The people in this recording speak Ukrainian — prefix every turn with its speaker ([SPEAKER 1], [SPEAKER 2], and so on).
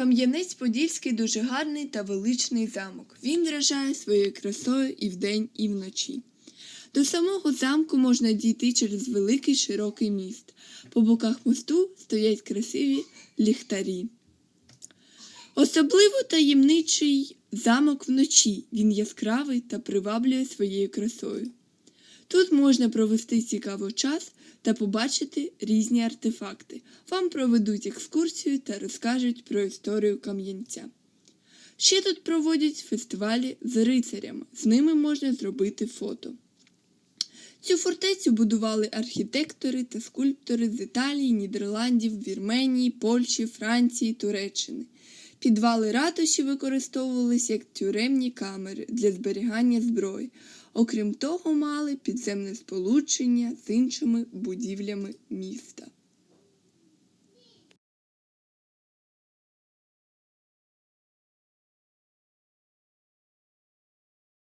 [SPEAKER 1] Кам'янець-Подільський дуже гарний та величний замок. Він вражає своєю красою і вдень, і вночі. До самого замку можна дійти через великий широкий міст. По боках мосту стоять красиві ліхтарі. Особливо таємничий замок вночі. Він яскравий та приваблює своєю красою. Тут можна провести цікавий час та побачити різні артефакти. Вам проведуть екскурсію та розкажуть про історію Кам'янця. Ще тут проводять фестивалі з рицарями, з ними можна зробити фото. Цю фортецю будували архітектори та скульптори з Італії, Нідерландів, Вірменії, Польщі, Франції, Туреччини. Підвали ратуші використовувалися як тюремні камери для зберігання зброї. Окрім того, мали підземне сполучення з іншими будівлями міста.